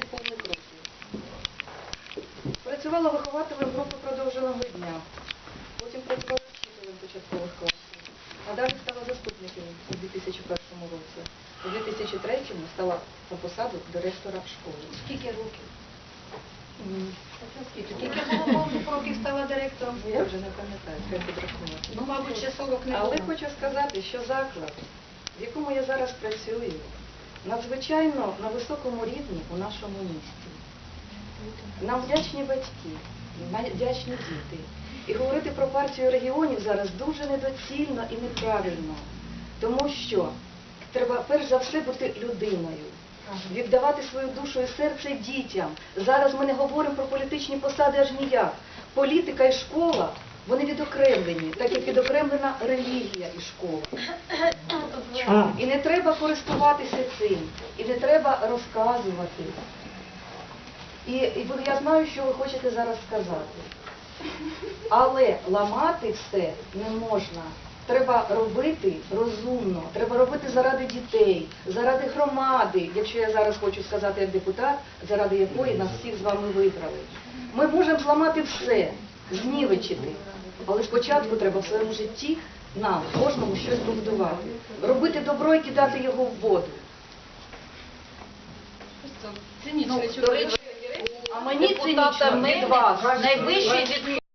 10 повних років. Працювала вихователем групи продовженого дня. Потім працювала вчителем початкових класів. А далі стала заступником у 2001 році. У 2003 стала на посаду директора школи. Скільки років? Скільки? Скільки років стала директором? Я вже не пам'ятаю, треба підрахувати. Ну, мабуть, ще 40 не Але хочу сказати, що заклад, в якому я зараз працюю, надзвичайно на високому рівні у нашому місті. Нам вдячні батьки, нам вдячні діти. І говорити про партію регіонів зараз дуже недоцільно і неправильно, тому що треба перш за все бути людиною, віддавати свою душу і серце дітям. Зараз ми не говоримо про політичні посади аж ніяк. Політика і школа вони відокремлені, так як відокремлена релігія і школа. І не треба користуватися цим, і не треба розказувати. І, і я знаю, що ви хочете зараз сказати. Але ламати все не можна. Треба робити розумно, треба робити заради дітей, заради громади, якщо я зараз хочу сказати як депутат, заради якої нас всіх з вами вибрали. Ми можемо зламати все, знівечити, але спочатку треба в своєму житті нам, кожному щось побудувати. Робити добро і кидати його в воду. Цинічно, Ну, речі, А мені цинічно від вас. найвищий від